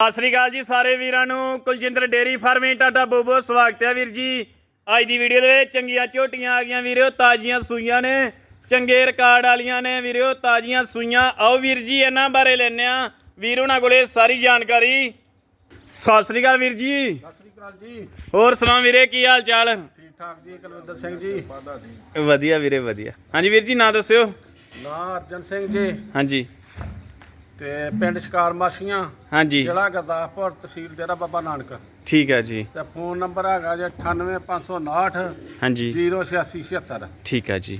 ਸਤਿ ਸ੍ਰੀ ਅਕਾਲ ਜੀ ਸਾਰੇ ਵੀਰਾਂ ਨੂੰ। ਕੁਲਜਿੰਦਰ ਡੇਰੀ ਫਾਰਮਿੰਗ ਬਹੁਤ ਬਹੁਤ ਸਵਾਗਤ ਹੈ ਵੀਰ ਜੀ। ਅੱਜ ਦੀ ਵੀਡੀਓ ਦੇ ਵਿੱਚ ਚੰਗੀਆਂ ਝੋਟੀਆਂ ਆ ਗਈਆਂ ਵੀਰੋ ਤਾਜ਼ੀਆਂ ਸੂਈਆਂ ਨੇ ਚੰਗੇ ਰਿਕਾਰਡ ਵਾਲੀਆਂ ਨੇ ਵੀਰੋ ਤਾਜ਼ੀਆਂ ਸੂਈਆਂ। ਆਓ ਵੀਰ ਜੀ ਇਹਨਾਂ ਬਾਰੇ ਲੈਣੇ ਆ ਵੀਰ ਉਹਨਾਂ ਕੋਲੇ ਸਾਰੀ ਜਾਣਕਾਰੀ। ਸਤਿ ਸ੍ਰੀ ਅਕਾਲ ਵੀਰ ਜੀ। ਸਤਿ ਸ੍ਰੀ ਅਕਾਲ ਜੀ। ਹੋਰ ਸੁਣਾਓ ਵੀਰੇ ਕੀ ਹਾਲ ਚਾਲ? ਠੀਕ ਠਾਕ ਜੀ ਕੁਲਵਿੰਦਰ ਸਿੰਘ ਜੀ। ਵਧੀਆ ਵੀਰੇ ਵਧੀਆ। ਹਾਂਜੀ ਵੀਰ ਜੀ ਨਾਂ ਦੱਸਿਓ। ਨਾਂ ਅਰਜਨ ਸਿੰਘ ਜੀ। ਹਾਂਜੀ। ਤੇ ਪਿੰਡ ਸ਼ਿਕਾਰ ਮਾਸੀਆਂ ਹਾਂਜੀ। ਜ਼ਿਲ੍ਹਾ ਗੁਰਦਾਸਪੁਰ ਤਹਿਸੀਲ ਡੇਰਾ ਬਾਬਾ ਨਾਨਕ। ਠੀਕ ਹੈ ਜੀ। ਤੇ ਫੋਨ ਨੰਬਰ ਹੈਗਾ ਜੀ 98559 ਹਾਂਜੀ। 08676 ਠੀਕ ਹੈ ਜੀ।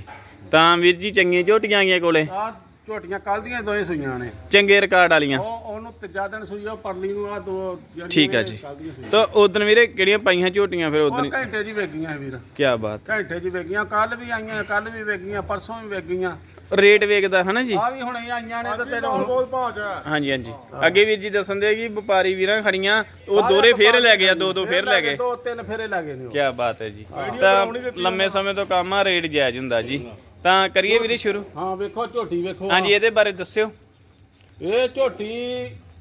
ਤਾਂ ਵੀਰ ਜੀ ਚੰਗੀਆਂ ਝੋਟੀਆਂ ਆਈਆਂ ਕੋਲੇ? ਆ ਝੋਟੀਆਂ ਕੱਲ ਦੀਆਂ ਦੋਏ ਸੂਈਆਂ ਨੇ। ਚੰਗੇ ਰਿਕਾਰਡ ਵਾਲੀਆਂ। ਉਹ ਉਹਨੂੰ ਤੀਜਾ ਦਿਨ ਸੂਈ ਆ ਉਹ ਪਰਲੀ ਨੂੰ ਆ ਦੋ ਜਿਹੜੀਆਂ ਠੀਕ ਹੈ ਨੇ ਜੀ। ਕੱਲ੍ਹ ਦੀਆਂ ਸੂਈਆਂ। ਤਾਂ ਉਦੋਂ ਵੀਰੇ ਕਿਹੜੀਆਂ ਪਾਈਆਂ ਝੋਟੀਆਂ ਫਿਰ ਉਹ ਉਦੋਂ ਘੰਟੇ ਜੀ ਵੇਗੀਆਂ ਵੀਰ। ਕੀ ਬਾਤ। ਘੰਟੇ ਜੀ ਵੇਗੀਆਂ ਕੱਲ ਵੀ ਆਈਆਂ ਕੱਲ ਵੀ ਵੇਗੀਆਂ ਪਰਸੋਂ ਵੀ ਵੇਗੀਆਂ। ਰੇਟ ਵੇਖਦਾ ਹਨਾ ਜੀ? ਆ ਵੀ ਹੁਣੇ ਆਈਆਂ ਨੇ ਤੇ ਤੇਰੇ ਬਹੁਤ ਭਾਜ ਹਾਂਜੀ ਹਾਂਜੀ। ਅੱਗੇ ਵੀਰ ਜੀ ਦੱਸਣ ਦੇ ਕਿ ਵਪਾਰੀ ਵੀਰਾਂ ਖੜੀਆਂ ਉਹ ਦੋਰੇ ਫੇਰ ਲੈ ਗਏ ਆ, ਦੋ ਦੋ ਫੇਰ ਲੈ ਗਏ। ਦੋ ਤਿੰਨ ਫੇਰੇ ਲੈ ਗਏ ਨੇ ਉਹ। ਕੀ ਬਾਤ ਹੈ ਜੀ। ਤਾਂ ਲੰਮੇ ਸਮੇਂ ਤੋਂ ਕੰਮ ਆ ਰੇਟ ਜਾਇਜ਼ ਹੁੰਦਾ ਜੀ। ਤਾਂ ਕਰੀਏ ਵੀਰੇ ਸ਼ੁਰੂ? ਹਾਂ ਵੇਖੋ ਝੋਟੀ ਵੇਖੋ। ਹਾਂਜੀ ਇਹਦੇ ਬਾਰੇ ਦੱਸਿਓ। ਇਹ ਝੋਟੀ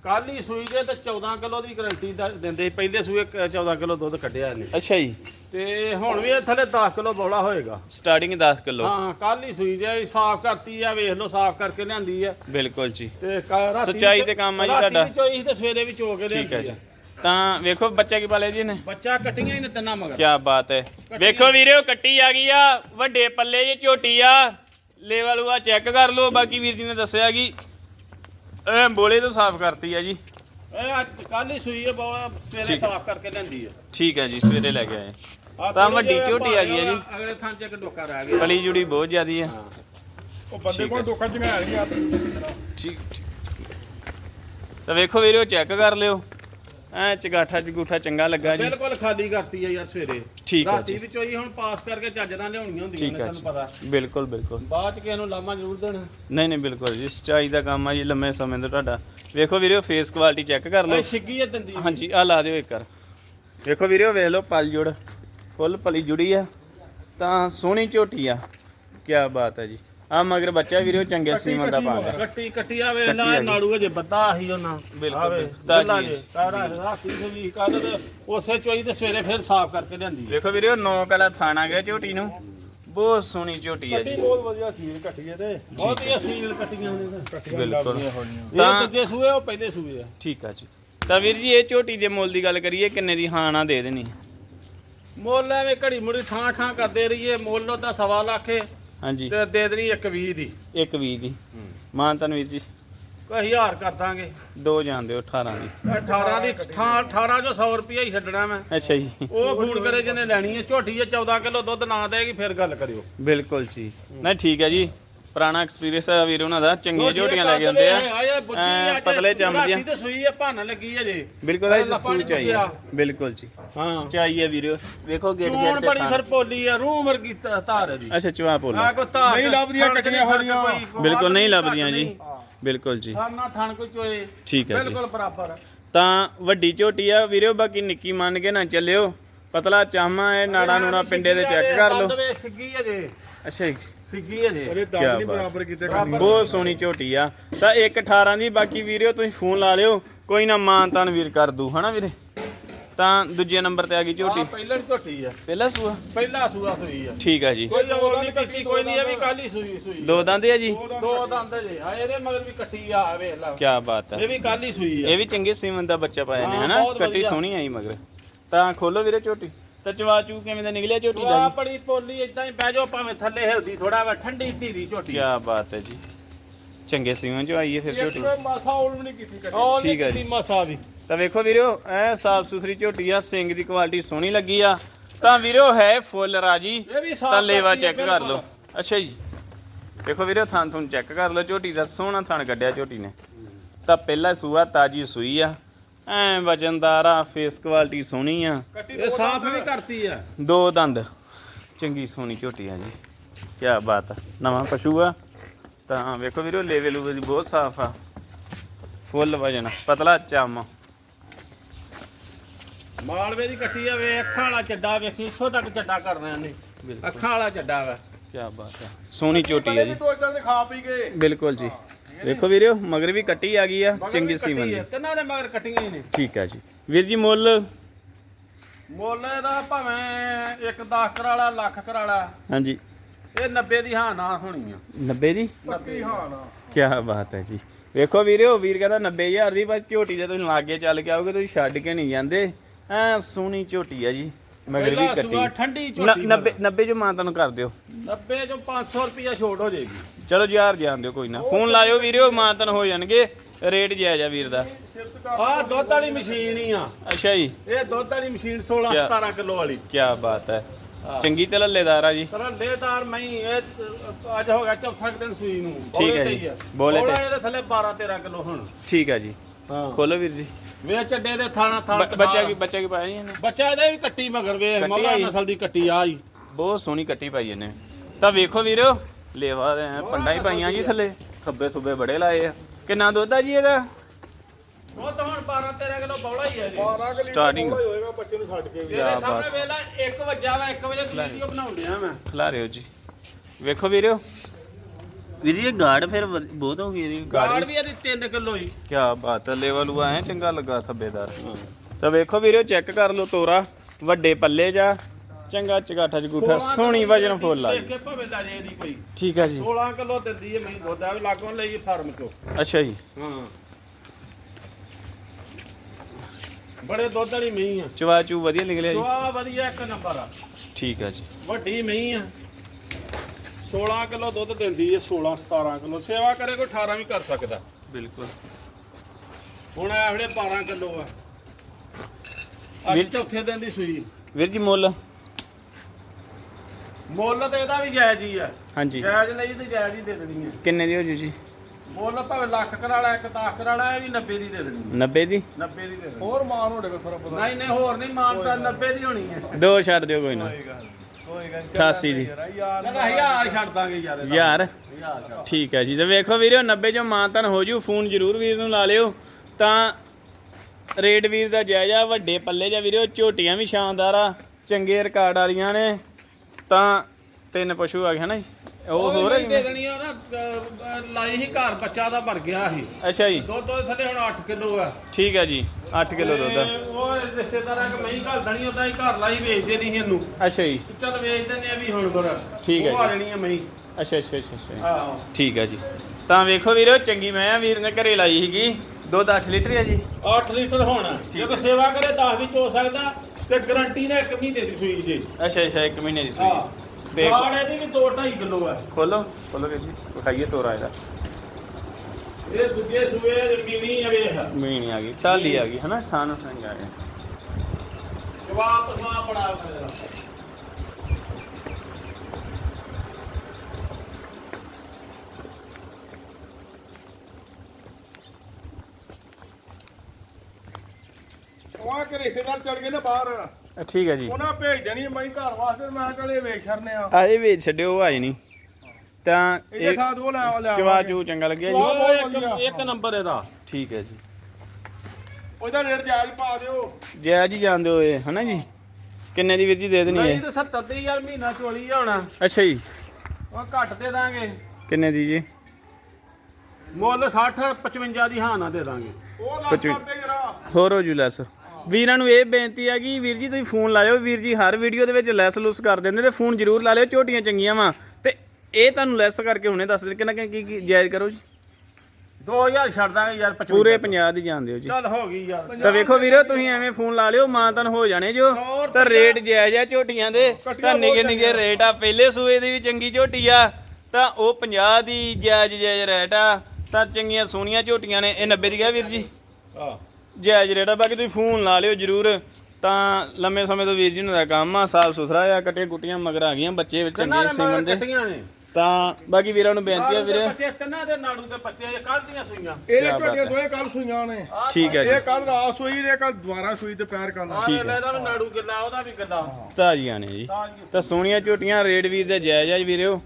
ਕੱਲ ਸੂਈ ਦੇ ਤੇ 14 ਕਿਲੋ ਦੀ ਗਾਰੰਟੀ ਦਿੰਦੇ। ਪਹਿਲੇ ਸੂਏ ਕ- 14 ਕਿਲੋ ਦੁੱਧ ਕੱਢਿਆ ਇਹਨੇ। ਅੱਛਾ ਜੀ। ਤੇ ਹੁਣ ਵੀ ਇਹ ਥੱਲੇ 10 ਕਿਲੋ ਬੋਲਾ ਹੋਏਗਾ। Starting 10 kilo. ਹਾਂ ਕੱਲ ਸੂਈ ਦੇ ਸਾਫ਼ ਕਰਤੀ ਆ ਵੇਖ ਲਓ ਸਾਫ਼ ਕਰਕੇ ਲਿਆਂਦੀ ਆ। ਬਿਲਕੁਲ ਜੀ। ਤੇ ਸੱਚਾਈ ਤੇ ਕੰਮ ਆ ਜੀ ਰਾਤੀ ਤੁਹਾਡਾ। ਵੀ ਚੋਈ ਸੀ ਤੇ ਸਵੇਰੇ ਵੀ ਚੋ ਕੇ ਲਿਆਂਦੀ ਆ। ਤਾਂ ਵੇਖੋ ਬੱਚਾ ਕੀ ਪਾਲਿਆ ਜੀ ਨੇ ਬੱਚਾ ਕੱਟੀਆਂ ਹੀ ਨੇ ਤਿੰਨਾਂ ਮਗਰ। ਕੀ ਬਾਤ ਹੈ। ਵੇਖੋ ਵੀਰਿਓ ਕੱਟੀ ਆ ਗਈ ਆ ਵੱਡੇ ਪੱਲੇ ਜੇ ਝੋਟੀ ਆ। ਲੈਵਲ ਉਹ ਚੈੱਕ ਕਰ ਲਓ ਬਾਕੀ ਵੀਰ ਜੀ ਨੇ ਦੱਸਿਆ ਕਿ ਇਹ ਬੋਲੇ ਤੋਂ ਸਾਫ਼ ਕਰਤੀ ਆ ਜੀ। ਇਹ ਅੱਜ ਕੱਲ ਹੀ ਸੂਈ ਆ ਬੋਲਾ ਸਵੇਰੇ ਠੀਕ। ਸਾਫ਼ ਕਰਕੇ ਲਿਆਂਦੀ ਆ। ਠੀਕ ਹੈ ਜੀ ਸਵੇਰੇ ਲੈ ਕੇ ਆਏ। ਆਹ ਤਾਂ ਥੋੜ੍ਹੀ ਵੱਡੀ ਜਿਹੀ ਝੋਟੀ ਆ ਗਈ ਆ ਜੀ। ਅਗਲੇ ਥਾਂ 'ਚ ਇੱਕ ਡੋਕਾ ਰਹਿ ਗਿਆ। ਪਲੀ ਜੁੜੀ ਬਹੁਤ ਜ਼ਿਆਦੀ ਹੈ। ਉਹ ਬੰਦੇ ਕੋਲ ਡੋਕਾ ਜਿਵੇਂ ਗਿਆ ਠੀਕ ਠੀਕ। ਤਾਂ ਵੇਖੋ ਵੀਰਿਓ ਚੈੱਕ ਕਰ ਲਿਓ। ਐ ਚਗਾਠਾ ਚਗੂਠਾ ਚੰਗਾ ਲੱਗਾ ਜੀ। ਬਿਲਕੁਲ ਖਾਲੀ ਕਰਤੀ ਆ ਯਾਰ ਸਵੇਰੇ। ਠੀਕ ਆ ਰਾਤੀ ਜੀ। ਵਿੱਚ ਹੋਈ ਹੁਣ ਪਾਸ ਕਰਕੇ ਚੱਜ ਨਾਲ ਲਿਆਉਣੀਆਂ ਹੁੰਦੀਆਂ ਠੀਕ ਨੇ ਆ ਤੁਹਾਨੂੰ ਜੀ। ਪਤਾ। ਬਿਲਕੁਲ ਬਿਲਕੁਲ। ਬਾਅਦ ਚ ਕਿਸੇ ਨੂੰ ਲਾਮਾ ਜ਼ਰੂਰ ਦੇਣਾ। ਨਹੀਂ ਨਹੀਂ ਬਿਲਕੁਲ ਜੀ। ਸਚਾਈ ਦਾ ਕੰਮ ਆ ਜੀ ਲੰਮੇ ਸਮੇਂ ਤੋਂ ਤੁਹਾਡਾ। ਵੇਖੋ ਵੀਰਿਓ ਫੇਸ ਕੁਆਲਿਟੀ ਚੈੱਕ ਕਰ ਲਓ। ਇਹ ਛਿੱਗੀ ਆ ਦੰਦੀ ਹਾਂਜੀ ਆ ਲਾ ਦਿਓ ਇੱਕ ਕਰ ਵੇਖੋ ਵੀਰਿਓ ਵੇਖ ਲਓ ਪਲ ਜੁੜ। ਫੁੱਲ ਪਲੀ ਜੁੜੀ ਆ। ਤਾਂ ਸੋਹਣੀ ਝੋਟੀ ਆ। ਕੀ ਬਾਤ ਹੈ ਜੀ। ਆ ਮਗਰ ਬੱਚਾ ਵੀਰਿਓ ਚੰਗੇ ਸੀਮਨ ਦਾ ਪਾਉਂਦਾ। ਕੱਟੀ ਕੱਟੀ ਆ ਵੇਖ ਕੱਟੀ ਆ ਲਾ ਜੀ। ਨਾੜੂ ਅਜੇ ਬੱਦਾ ਆਹੀ ਉਹਨਾਂ। ਬਿਲਕੁਲ, ਆਵੇ। ਤਾਜ਼ੀ ਹੈ। ਜੇ, ਸਾਰਾ ਰਾਤੀ ਦੇ ਵੀ ਕੱਲ ਤੇ ਉਸੇ ਚੋਈ ਤੇ ਸਵੇਰੇ ਫਿਰ ਸਾਫ਼ ਕਰਕੇ ਲਿਆਂਦੀ ਵੇਖੋ ਵੀਰਿਓ ਨੌ ਕਲਾ ਥਾਣਾ ਗਿਆ ਝੋਟੀ ਨੂੰ। ਬਹੁਤ ਸੋਹਣੀ ਝੋਟੀ ਆ ਜੀ। ਬਹੁਤ ਵਧੀਆ ਖੀਰ ਕੱਟੀ ਤੇ। ਬਹੁਤ ਹੀ ਅਸੀਲ ਕੱਟੀਆਂ ਨੇ ਬਿਲਕੁਲ। ਇਹ ਤਾਂ ਦੂਜੇ ਸੂਏ ਉਹ ਪਹਿਲੇ ਸੂਏ ਆ। ਠੀਕ ਆ ਜੀ। ਤਾਂ ਵੀਰ ਜੀ ਇਹ ਝੋਟੀ ਦੇ ਮੁੱਲ ਦੀ ਗੱਲ ਕਰੀਏ ਕਿੰਨੇ ਦੀ ਹਾਂ ਨਾ ਦੇ ਦੇਣੀ? ਮੁੱਲ ਐਵੇਂ ਘੜੀ ਮੁੜੀ ਠਾਂ ਠਾਂ ਕਰਦੇ ਰਹੀਏ। ਮੁੱਲ ਉਹਦਾ ਸਵਾ ਲੱਖ ਹਾਂਜੀ। ਤੇ ਦੇ ਦੇਣੀ 120 ਦੀ। ਇੱਕ 20 ਦੀ। ਮਾਨਤਨ ਵੀਰ ਜੀ। ਕੋਈ ਹਜ਼ਾਰ ਕਰ ਦਾਂਗੇ। ਦੋ ਜਾਣਦੇ ਹੋ 18 ਦੀ। 18 ਦੀ 18 ਚੋਂ 100 ਰੁਪਇਆ ਹੀ ਛੱਡਣਾ ਮੈਂ। ਅੱਛਾ ਜੀ। ਉਹ ਫੂਡ ਕਰੇ ਜਿਹਨੇ ਲੈਣੀ ਹੈ ਝੋਟੀ ਹੈ 14 ਕਿਲੋ ਦੁੱਧ ਨਾ ਦੇਗੀ ਫਿਰ ਗੱਲ ਕਰਿਓ। ਬਿਲਕੁਲ ਜੀ। ਨਹੀਂ ਠੀਕ ਹੈ ਜੀ। ਪੁਰਾਣਾ ਐਕਸਪੀਰੀਅੰਸ ਆ ਵੀਰ ਉਹਨਾਂ ਦਾ ਚੰਗੀਆਂ ਝੋਟੀਆਂ ਲੈ ਕੇ ਆਉਂਦੇ ਆ। ਐਂ ਪਤਲੇ ਚਮਚ ਦੀਆਂ। ਤੇ ਸੂਈ ਹੈ ਭੰਨ ਲੱਗੀ ਹੈ ਜੇ ਬਿਲਕੁਲ ਇਹ ਨੀ ਦਸੂ ਚਾਹੀਏ। ਬਿਲਕੁਲ ਜੀ। ਹਾਂ। ਚਾਹੀਏ ਵੀਰੋ ਵੇਖੋ ਗੇਟ ਗੇਟ ਤੇ ਬੜੀ। ਫਿਰ ਪੋਲੀ ਆ ਰੂਹ ਵਰਗੀ ਧ- ਧਾਰ ਦੀ ਅੱਛਾ ਚਵਾ ਪੋਲ ਆ ਕੋ ਧਾਰ ਨਹੀਂ ਲੱਭਦੀਆਂ ਕੱਟੀਆਂ ਹੋਈਆਂ। ਬਿਲਕੁਲ ਨਹੀਂ ਲੱਭਦੀਆਂ ਜੀ। ਬਿਲਕੁਲ ਜੀ। ਖਾਣਾ ਥਣ ਕੋਈ ਚੋਏ। ਠੀਕ ਹੈ ਜੀ। ਬਿਲਕੁਲ ਬਰਾਬਰ। ਤਾਂ ਵੱਡੀ ਝੋਟੀ ਆ ਵੀਰੋ ਬਾਕੀ ਨਿੱਕੀ ਮੰਨ ਕੇ ਨਾ ਚੱਲਿਓ। ਪਤਲਾ ਚਾਮਾ ਇਹ ਨਾੜਾ ਨੂੜਾ ਪਿੰਡੇ ਦੇ ਚੈੱਕ ਕਰ ਲਓ। ਅੱਛਾ ਜੀ। ਸਿੱਗੀ ਹੈ ਜੇ ਉਹਦੇ ਕਿਆ ਦੰਦ ਨਹੀਂ ਬਾਤ। ਬਰਾਬਰ ਕੀਤੇ ਬਹੁਤ ਸੋਹਣੀ ਝੋਟੀ ਆ। ਤਾਂ 118 ਦੀ ਬਾਕੀ ਵੀਰਿਓ ਤੁਸੀਂ ਫੋਨ ਲਾ ਲਿਓ। ਕੋਈ ਨਾ ਮਾਨ ਤਾਨ ਵੀਰ ਕਰ ਦੂ ਹਨਾ ਵੀਰੇ? ਤਾਂ ਦੂਜੇ ਨੰਬਰ ਤੇ ਆ ਗਈ ਆ ਝੋਟੀ ਪਹਿਲਾਂ ਝੋਟੀ ਆ। ਪਹਿਲਾ ਸੂਆ? ਪਹਿਲਾ ਸੂਆ ਸੂਈ ਆ। ਠੀਕ ਆ ਜੀ। ਕੋਈ ਔਰ ਨਹੀਂ ਕੀਤੀ ਕੋਈ ਨਹੀਂ ਇਹ ਵੀ ਕੱਲ ਹੀ ਸੂਈ ਸੂਈ ਦੋ ਦੰਦ ਆ ਜੀ? ਦੋ ਦੰਦ ਜੇ। ਆ ਇਹਦੇ ਮਗਰ ਵੀ ਕੱਟੀ ਆ ਵੇਖ ਲੈ। ਕੀ ਬਾਤ ਇਹ ਵੀ ਕੱਲ ਹੀ ਸੂਈ ਆ। ਇਹ ਵੀ ਚੰਗੇ ਸੀਮਨ ਦਾ ਬੱਚਾ ਪਾਇਆ ਨੇ ਹਾਂ, ਹਨਾ? ਬਹੁਤ ਕੱਟੀ ਵਧੀਆ। ਸੋਹਣੀ ਆਈ ਮਗਰ। ਤਾਂ ਖੋਲੋ ਵੀਰੇ ਝੋਟੀ। ਤਾਂ ਚਵਾ ਚੂ ਕਿਵੇਂ ਦਾ ਨਿਕਲਿਆ ਝੋਟੀ ਆ ਦਾ ਬੜੀ ਪੋਲੀ ਇਦਾਂ ਹੀ ਬਹਿ ਜਾਓ ਭਾਵੇਂ ਥੱਲੇ ਹਿਲਦੀ ਥੋੜਾ ਵਾ ਠੰਡੀ ਧੀਰੀ ਝੋਟੀ। ਕੀ ਬਾਤ ਹੈ ਜੀ। ਚੰਗੇ ਸੀਮਨ ਜੋ ਆਈ ਹੈ ਫਿਰ ਝੋਟੀ। ਇੱਕ ਮਾਸਾ ਵੀ ਨਹੀਂ ਕੀਤੀ ਕੱਟੀ ਉਹ ਠੀਕ ਆ ਕੀਤੀ ਜੀ। ਮਸਾ ਵੀ। ਤਾਂ ਵੇਖੋ ਵੀਰੋ ਐ ਸਾਫ਼ ਸੁਥਰੀ ਝੋਟੀ ਆ ਸਿੰਘ ਦੀ ਕੁਆਲਿਟੀ ਸੋਹਣੀ ਲੱਗੀ ਆ। ਤਾਂ ਵੀਰੋ ਹੈ ਫੁੱਲ ਰਾਜੀ ਇਹ ਵੀ ਸਾਫ਼ ਤਾਂ ਲੇਵਾ ਆ, ਚੈੱਕ ਕਰ ਲਓ। ਅੱਛਾ ਜੀ। ਦੇਖੋ ਵੀਰੋ ਥਾਂ ਤੁਹਾਨੂੰ ਚੈੱਕ ਕਰ ਲਓ ਝੋਟੀ ਦਾ ਸੋਹਣਾ ਥਣ ਕੱਢਿਆ ਝੋਟੀ ਨੇ। ਤਾਂ ਪਹਿਲਾ ਸੂਆ ਤਾਜੀ ਸੂਈ ਆ। ਐ ਵਜਨਦਾਰ ਆ ਫੇਸ ਕੁਆਲਿਟੀ ਸੋਹਣੀ ਆ। ਇਹ ਸਾਫ਼ ਵੀ ਕਰਤੀ ਆ। ਦੋ ਦੰਦ। ਚੰਗੀ ਸੋਹਣੀ ਝੋਟੀ ਆ ਜੀ। ਕੀ ਬਾਤ ਆ। ਨਵਾਂ ਪਸ਼ੂ ਆ। ਤਾਂ ਵੇਖੋ ਵੀਰੋ ਲੇਵੇ ਲੂਵੇ ਦੀ ਬਹੁਤ ਸਾਫ਼ ਆ। ਫੁੱਲ ਵਜਨ ਪਤਲਾ ਚਮ। ਮਾਲਵੇ ਦੀ ਕੱਟੀ ਆ ਵੇ ਅੱਖਾਂ ਵਾਲਾ ਚੱਡਾ ਵੇਖੀ ਇੱਥੋਂ ਤੱਕ ਚੱਡਾ ਕਰ ਰਹੇ ਨੇ ਬਿਲਕੁਲ। ਅੱਖਾਂ ਵਾਲਾ ਚੱਡਾ ਵਾ। ਕੀ ਬਾਤ ਆ। ਸੋਹਣੀ ਝੋਟੀ ਆ ਜੀ। ਵੀ ਦੋ ਚਾਰ ਦਿਨ ਖਾ ਪੀ ਗਏ ਬਿਲਕੁਲ ਜੀ। ਵੇਖੋ ਵੀਰਿਓ ਮਗਰ ਵੀ ਕੱਟੀ ਆ ਗਈ ਆ ਚੰਗੀ ਸੀਮਨ ਦੀ। ਤਿੰਨਾਂ ਦੇ ਮਗਰ ਕੱਟੀਆਂ ਹੀ ਨੇ। ਠੀਕ ਆ ਜੀ। ਵੀਰ ਜੀ ਮੁੱਲ? ਮੁੱਲ ਇਹਦਾ ਭਾਵੇਂ ਇੱਕ 10 ਕਰਾਲਾ ਲੱਖ ਕਰਾਲਾ। ਹਾਂਜੀ। ਇਹ 90 ਦੀ ਹਾਂ ਨਾ ਹੋਣੀ ਆ। 90 ਦੀ? ਪੱਕੀ ਹਾਂ ਨਾ ਕੀ ਬਾਤ ਹੈ ਜੀ। ਵੇਖੋ ਵੀਰਿਓ ਵੀਰ ਕਹਿੰਦਾ 90000 ਦੀ ਬਸ ਝੋਟੀ ਦੇ ਤੁਸੀਂ ਲਾਗੇ ਚੱਲ ਕੇ ਆਓਗੇ ਤੁਸੀਂ ਛੱਡ ਕੇ ਨਹੀਂ ਜਾਂਦੇ। ਐ ਸੋਹਣੀ ਝੋਟੀ ਆ ਜੀ। ਮਗਰ ਵੀ ਪਹਿਲਾ ਕੱਟੀ। ਸੂਆ ਠੰਡੀ ਨ- ਝੋਟੀ 90 90 ਜੋ ਮਾਂ ਤੁਹਾਨੂੰ ਕਰ ਦਿਓ। 90 ਚੋਂ 500 ਰੁਪਿਆ ਛੋਟ ਹੋ ਜਾਏਗੀ। ਚਲੋ ਯਾਰ ਜਾਣ ਦਿਓ ਕੋਈ ਨਾ। ਫੋਨ ਲਾਇਓ ਵੀਰਿਓ ਮਾਂ ਤਨ ਹੋ ਜਾਣਗੇ। ਰੇਟ ਜਾਇਜ਼ ਆ ਵੀਰ ਦਾ। ਆਹ ਦੁੱਧ ਵਾਲੀ ਮਸ਼ੀਨ ਹੀ ਆ। ਅੱਛਾ ਜੀ। ਇਹ ਦੁੱਧ ਵਾਲੀ ਮਸ਼ੀਨ 16 ਕਿਆ? 17 ਕਿਲੋ ਵਾਲੀ। ਕੀ ਬਾਤ ਹੈ। ਚੰਗੀ ਤੇ ਲੱਲੇਦਾਰ ਆ ਜੀ। ਤਰਾ ਲੇਦਾਰ ਮੈਂ ਇਹ ਅੱਜ ਹੋ ਗਿਆ ਚੌਥਾ ਕੁ ਦਿਨ ਸੂਈ ਨੂੰ। ਹੈ ਬੋਲੇ ਤੇ ਜੀ, ਹੀ ਆ। ਬੋਲੇ ਤੇ। ਬੋਲਾ ਇਹਦੇ ਥੱਲੇ 12 13 ਕਿਲੋ ਹੁਣ। ਠੀਕ ਆ ਜੀ। ਹਾਂ। ਖੋਲੋ ਵੀਰ ਜੀ। ਵੇ ਚੱਡੇ ਦੇ ਥਾਣਾ ਥਾਣ ਬ- ਬੱਚਾ ਕੀ ਬੱਚਾ ਕੀ ਪਾਇਆ ਜੀ ਇਹਨੇ? ਬੱਚਾ ਇਹਦੇ ਵੀ ਕੱਟੀ ਮਗਰ ਵੇ ਕੱਟੀ ਆਈ। ਨਸਲ ਦੀ ਕੱਟੀ ਆ ਜੀ। ਬਹੁਤ ਸੋਹਣੀ ਕੱਟੀ ਪਾਈ ਇਹਨੇ। ਤਾਂ ਵੇਖੋ ਵੀਰੋ ਲੇਵਾ ਦੇ ਐਂ ਪੰਡਾਂ ਹੀ ਪਾਈਆਂ ਜੀ ਥੱਲੇ। ਖੱਬੇ ਸੁਬੇ ਬੜੇ ਲਾਏ ਆ। ਕਿੰਨਾ ਦੁੱਧ ਆ ਜੀ ਇਹਦਾ? ਉਹ ਤਾਂ ਹੁਣ 12 13 ਕਿਲੋ ਬੌਲਾ ਹੀ ਹੈ ਜੀ। 12 ਕਿਲੋ Starting. ਹੋਏਗਾ ਬੱਚੇ ਨੂੰ ਛੱਡ ਕੇ ਵੀ। ਇਹਦੇ। ਸਾਹਮਣੇ ਵੇਲਾ 1 ਵਜਾ ਵਾ 1 ਵਜੇ ਵੀਡੀਓ ਬਣਾਉਣ ਡਿਆ ਮੈਂ। ਖਿਲਾ ਰਹੇ ਹੋ ਜੀ। ਵੇਖੋ ਵੀਰੋ। ਵੀਰ ਜੀ ਇਹ ਗਾੜ ਫਿਰ ਵਧ- ਬਹੁਤ ਹੋ ਗਈ ਇਹਦੀ। ਗਾੜ ਵੀ ਇਹਦੀ 3 ਕਿਲੋ ਹੀ। ਕੀ ਬਾਤ ਹੈ ਲੇਵਲ ਉਹ ਐ ਚੰਗਾ ਲੱਗਾ ਥੱਬੇਦਾਰ ਤਾਂ ਵੇਖੋ ਵੀਰੋ ਚੈੱਕ ਕਰ ਲਓ ਤੋਰਾ। ਵੱਡੇ ਪੱਲੇ ਜਾ ਚੰਗਾ ਚਗਾਠਾ ਜਗੂਠਾ ਸੋਹਣੀ ਵਜਨ ਫੁੱਲ ਆ ਦੇਖ ਜੀ ਕੇ ਭਾਵੇਂ ਲੈ ਜੇ ਇਹਦੀ ਕੋਈ। ਠੀਕ ਆ ਜੀ। 16 ਕਿਲੋ ਦਿੰਦੀ ਹੈ ਮੈਂ ਦੁੱਧ ਆ ਵੀ ਲਾਗੋਂ ਲਈ ਫਾਰਮ ਚੋਂ। ਅੱਛਾ ਜੀ। ਹਾਂ। ਬੜੇ ਦੁੱਧ ਵਾਲੀ ਮਹੀਂ ਆ। ਚਵਾ ਚੂ ਵਧੀਆ ਨਿਕਲਿਆ ਜੀ। ਚਵਾ ਵਧੀਆ ਇੱਕ ਨੰਬਰ ਆ। ਠੀਕ ਆ ਜੀ। ਵੱਡੀ ਮਹੀਂ ਆ। 16 ਕਿਲੋ ਦੁੱਧ ਦਿੰਦੀ ਹੈ 16 17 ਕਿਲੋ। ਸੇਵਾ ਕਰੇ ਕੋਈ 18 ਵੀ ਕਰ ਸਕਦਾ। ਬਿਲਕੁਲ। ਹੁਣ ਇਹ ਵੇਲੇ 12 ਕਿਲੋ ਆ ਅੱਜ ਵੀਰ- ਚੌਥੇ ਦਿਨ ਦੀ ਸੂਈ। ਵੀਰ ਜੀ ਮੁੱਲ? ਮੁੱਲ ਤੇ ਇਹਦਾ ਵੀ ਜਾਇਜ਼ ਹੀ ਆ। ਹਾਂਜੀ। ਜਾਇਜ਼ ਲਈ ਤੇ ਜਾਇਜ਼ ਹੀ ਦੇ ਦੇਣੀ ਹੈ ਕਿੰਨੇ ਦੀ ਹੋ ਜੂ ਜੀ? ਮੁੱਲ ਭਾਵੇਂ ਲੱਖ ਕਰਾਲਾ ਇੱਕ 10 ਕਰਾਲਾ ਇਹ ਵੀ 90 ਦੀ ਦੇ ਦੇਣੀ 90 ਦੀ? 90 ਦੀ ਦੇ ਦੇਣੀ ਹੋਰ ਮਾਨ ਹੋੜੇ ਕੋ ਥੋੜਾ ਪਤਾ ਨਹੀਂ ਨਹੀਂ ਹੋਰ ਨਹੀਂ ਮਾਨਤਾ 90 ਦੀ ਹੋਣੀ ਹੈ ਦੋ ਛੱਡ ਦਿਓ ਕੋਈ ਨਾ। ਕੋਈ ਗੱਲ 88 ਦੀ। ਯਾਰ ਕਹਿੰਦਾ ਹਜ਼ਾਰ ਛੱਡ ਦਾਂਗੇ ਯਾਰ ਇਹਦਾ। ਯਾਰ। ਹਜ਼ਾਰ ਛੱਡ। ਠੀਕ ਹੈ ਜੀ ਤੇ ਵੇਖੋ ਵੀਰੋ 90 ਚੋਂ ਮਾਨਤਨ ਹੋ ਜੂ ਫੋਨ ਜ਼ਰੂਰ ਵੀਰ ਨੂੰ ਲਾ ਲਿਓ। ਤਾਂ ਰੇਟ ਵੀਰ ਦਾ ਜਾਇਜ਼ ਵੱਡੇ ਪੱਲੇ ਜਾਂ ਵੀਰੋ ਝੋਟੀਆਂ ਵੀ ਸ਼ਾਨਦਾਰ ਆ ਚੰਗੇ ਰਿਕਾਰਡ ਵਾਲੀਆਂ ਨੇ। ਤਾਂ ਤਿੰਨ ਪਸ਼ੂ ਆ ਗਏ ਹਨਾ ਜੀ? ਉਹ ਹੋਰ ਨਹੀਂ ਦੇ ਦੇਣੀ ਆ ਨਾ ਅਹ, ਲਾਈ ਸੀ ਘਰ ਬੱਚਾ ਦਾ ਭਰ ਗਿਆ ਸੀ। ਅੱਛਾ ਜੀ। ਦੁੱਧ ਉਹਦੇ ਥੱਲੇ ਹੁਣ 8 ਕਿਲੋ ਆ। ਠੀਕ ਹੈ ਜੀ 8 ਕਿਲੋ ਦੁੱਧ ਆ। ਤੇ ਉਹ ਰਿਸ਼ਤੇਦਾਰਾਂ ਕਿ ਮੈਂ ਹੀ ਘਰ ਦਣੀ ਉਦਾਂ ਹੀ ਘਰ ਲਾਈ ਵੇਚਦੇ ਨਹੀਂ ਸੀ ਇਹਨੂੰ। ਅੱਛਾ ਜੀ। ਚੱਲ ਵੇਚ ਦਿੰਦੇ ਆ ਵੀ ਹੁਣ ਫਿਰ। ਠੀਕ ਹੈ ਜੀ। ਲੈਣੀ ਆ ਮੈਂ ਹੀ ਅੱਛਾ ਅੱਛਾ ਅੱਛਾ ਅੱਛਾ। ਆਹੋ। ਠੀਕ ਹੈ ਜੀ। ਤਾਂ ਵੇਖੋ ਵੀਰੋ ਚੰਗੀ ਮੈਂ ਆ ਵੀਰ ਨੇ ਘਰੇ ਲਾਈ ਸੀਗੀ। ਦੁੱਧ 8 ਲੀਟਰ ਹੈ ਜੀ। 8 ਲੀਟਰ ਹੋਣਾ। ਜੇ ਕੋਈ ਸੇਵਾ ਕਰੇ 10 ਵੀ ਚੋ ਸਕਦਾ ਤੇ ਗਾਰੰਟੀ ਨੇ 1 ਮਹੀਨੇ ਦੀ ਸੂਈ ਜੇ। ਅੱਛਾ ਅੱਛਾ 1 ਮਹੀਨੇ ਦੀ ਹਾਂ। ਸੂਈ ਤੇ ਕਾੜ ਇਹਦੀ ਵੀ 2.5 ਕਿਲੋ ਆ। ਖੋਲੋ ਖੋਲੋ ਵੀਰ ਜੀ ਉਠਾਈਏ ਤੋਰਾ ਇਹਦਾ। ਇਹ ਦੂਜੇ ਸੂਏ ਦੇ ਪੀਣੀ ਆ ਵੇਖ। ਮੀਣੀ ਆ ਗਈ ਟਾਲੀ ਆ ਗਈ ਹਨਾ? ਖਾਣ ਸੰਗ ਆ ਗਿਆ ਜਵਾਬ ਪਸਮਾ ਬੜਾ ਮੇਰਾ ਉਹ ਕਿ ਰਿਸ਼ਤੇਦਾਰ ਚੜ ਗਏ ਨਾ ਬਾਹਰ। ਠੀਕ ਹੈ ਜੀ। ਉਹਨਾਂ ਭੇਜ ਦੇਣੀ ਮੈਂ ਘਰ ਵਾਸਤੇ ਮੈਂ ਕਿਹਾ ਇਹ ਵੇਖ ਛੜਨੇ ਆ। ਆ ਇਹ ਵੇਚ ਛੱਡਿਓ ਆਏ ਨਹੀਂ ਤਾਂ ਇਹ ਥਾਂ ਤੋਂ ਲੈ ਲੈ ਚਵਾ ਚੂ ਚੰਗਾ ਲੱਗਿਆ ਜੀ। ਉਹ ਇੱਕ ਇੱਕ ਨੰਬਰ ਇਹਦਾ। ਠੀਕ ਹੈ ਜੀ। ਉਹਦਾ ਰੇਟ ਜਾਇਜ਼ ਪਾ ਦਿਓ। ਜੈ ਜੀ ਜਾਂਦੇ ਹੋਏ ਹਨਾ ਜੀ? ਕਿੰਨੇ ਦੀ ਵੀਰ ਜੀ ਦੇ ਦੇਣੀ ਨਹੀਂ ਹੈ ਤੇ 70 ਦੀ ਯਾਰ ਮਹੀਨਾ ਚੋਲੀ ਆ ਹੋਣਾ। ਅੱਛਾ ਜੀ। ਉਹ ਘੱਟ ਦੇ ਦਾਂਗੇ। ਕਿੰਨੇ ਦੀ ਜੀ? ਮੁੱਲ 60 55 ਦੀ ਹਾਂ ਨਾ ਦੇ ਦਾਂਗੇ। ਉਹ ਲੱਗ ਕਰਦੇ ਜਰਾ। ਹੋਰ ਹੋ ਜੂ ਲੈਸ। ਵੀਰਾਂ ਨੂੰ ਇਹ ਬੇਨਤੀ ਹੈ ਕਿ ਵੀਰ ਜੀ ਤੁਸੀਂ ਫੋਨ ਲਾਇਓ ਵੀਰ ਜੀ ਹਰ ਵੀਡੀਓ ਦੇ ਵਿੱਚ ਲੈਸ ਲੁਸ ਕਰ ਦਿੰਦੇ ਤੇ ਫੋਨ ਜ਼ਰੂਰ ਲਾ ਲਿਓ ਝੋਟੀਆਂ ਚੰਗੀਆਂ ਵਾ। ਤੇ ਇਹ ਤੁਹਾਨੂੰ ਲੈਸ ਕਰਕੇ ਹੁਣੇ ਦੱਸ ਦੇ ਕਿੰਨਾ ਕਿ ਕੀ ਕੀ ਜਾਇਜ਼ ਕਰੋ ਜੀ? 2000 ਛੱਡ ਦਾਂਗੇ ਯਾਰ 55 ਪੂਰੇ 50 ਦੀ ਜਾਣ ਦਿਓ ਜੀ। ਚੱਲ ਹੋ ਗਈ ਯਾਰ। ਤਾਂ ਵੇਖੋ ਵੀਰੋ ਤੁਸੀਂ ਐਵੇਂ ਫੋਨ ਲਾ ਲਿਓ ਮਾਂ ਤਨ ਹੋ ਜਾਣੇ ਜੋ। ਤਾਂ ਰੇਟ ਜਾਇਜ਼ ਆ ਝੋਟੀਆਂ ਦੇ। ਤਾਂ ਨਿੱਕੇ ਨਿੱਕੇ ਰੇਟ ਆ ਪਹਿਲੇ ਸੂਏ ਦੀ ਵੀ ਚੰਗੀ ਝੋਟੀ ਆ। ਤਾਂ ਉਹ 50 ਦੀ ਜਾਇਜ਼ ਜਾਇਜ਼ ਰੇਟ ਆ। ਤਾਂ ਚੰਗੀਆਂ ਸੋਹਣੀਆਂ ਝੋਟੀਆਂ ਨੇ ਇਹ 90 ਦੀ ਗਿਆ ਵੀਰ ਜੀ? ਆ ਜਾਇਜ਼ ਰੇਟ ਆ ਬਾਕੀ ਤੁਸੀਂ ਫੋਨ ਲਾ ਲਿਓ ਜਰੂਰ। ਤਾਂ ਲੰਮੇ ਸਮੇਂ ਤੋਂ ਵੀਰ ਜੀ ਨੂੰ ਦਾ ਕੰਮ ਆ ਸਾਫ਼ ਸੁਥਰਾ ਆ ਕੱਟੇ ਕੁੱਟੀਆਂ ਮਗਰ ਆ ਗਈਆਂ ਬੱਚੇ ਵਿੱਚ ਚੰਗੇ ਸੀਮਨ ਦੇ ਕੱਟੀਆਂ ਨੇ। ਤਾਂ ਬਾਕੀ ਵੀਰਾਂ ਨੂੰ ਬੇਨਤੀ ਆ ਵੀਰੇ। ਬੱਚੇ ਤਿੰਨਾਂ ਦੇ ਨਾੜੂ ਦੇ ਬੱਚੇ ਕੱਲ ਦੀਆਂ ਸੂਈਆਂ। ਇਹਦੇ ਹੈ। ਦੋਏ ਕੱਲ ਸੂਈਆਂ ਨੇ। ਠੀਕ ਹੈ ਜੀ। ਇਹ ਕੱਲ ਰਾਤ ਸੂਈ ਨੇ ਕੱਲ ਦੁਬਾਰਾ ਸੂਈ ਤੇ ਪੈਰ ਕਰਨਾ ਆਹ ਠੀਕ ਹੈ। ਲੈ ਦਾ ਵੀ ਨਾੜੂ ਕਿੱਲਾ ਉਹਦਾ ਵੀ ਕਿੱਲਾ ਤਾਜ਼ੀਆਂ ਨੇ ਜੀ। ਤਾਂ ਸੋਹਣੀਆਂ ਝੋਟੀਆਂ ਰੇਟ ਵੀਰ ਦੇ ਜਾਇਜ਼ ਆ ਜੀ ਵੀਰਿਓ।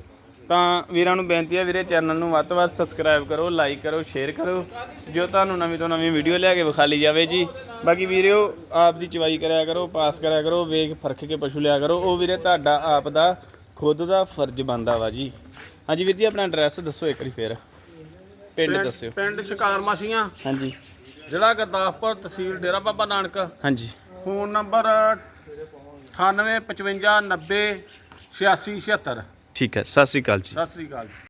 ਤਾਂ ਵੀਰਾਂ ਨੂੰ ਬੇਨਤੀ ਆ ਵੀਰੇ ਚੈਨਲ ਨੂੰ ਵੱਧ ਤੋਂ ਵੱਧ ਸਬਸਕ੍ਰਾਈਬ ਕਰੋ ਲਾਈਕ ਕਰੋ ਸ਼ੇਅਰ ਕਰੋ ਜੋ ਤੁਹਾਨੂੰ ਨਵੀਂ ਤੋਂ ਨਵੀਂ ਵੀਡੀਓ ਲਿਆ ਕੇ ਵਿਖਾਲੀ ਜਾਵੇ ਜੀ। ਬਾਕੀ ਵੀਰਿਓ ਆਪ ਦੀ ਚਵਾਈ ਕਰਿਆ ਕਰੋ ਪਾਸ ਕਰਿਆ ਕਰੋ ਵੇਖ ਫ਼ਰਕ ਕੇ ਪਸ਼ੂ ਲਿਆ ਕਰੋ ਉਹ ਵੀਰੇ ਤੁਹਾਡਾ ਆਪ ਦਾ ਖੁਦ ਦਾ ਫਰਜ਼ ਬਣਦਾ ਵਾ ਜੀ। ਹਾਂਜੀ ਵੀਰ ਜੀ ਆਪਣਾ ਐਡਰੈਸ ਦੱਸੋ ਇੱਕ ਵਾਰੀ ਫੇਰ। ਪਿੰਡ ਦੱਸਿਓ। ਪਿੰਡ ਸ਼ਿਕਾਰ ਮਾਸੀਆਂ ਹਾਂਜੀ। ਜ਼ਿਲ੍ਹਾ ਗੁਰਦਾਸਪੁਰ ਤਹਿਸੀਲ ਡੇਰਾ ਬਾਬਾ ਨਾਨਕ। ਹਾਂਜੀ। ਫੋਨ ਨੰਬਰ 985590 8676 ਠੀਕ ਹੈ ਸਤਿ ਸ੍ਰੀ ਅਕਾਲ ਜੀ। ਸਤਿ ਸ੍ਰੀ ਅਕਾਲ ਜੀ।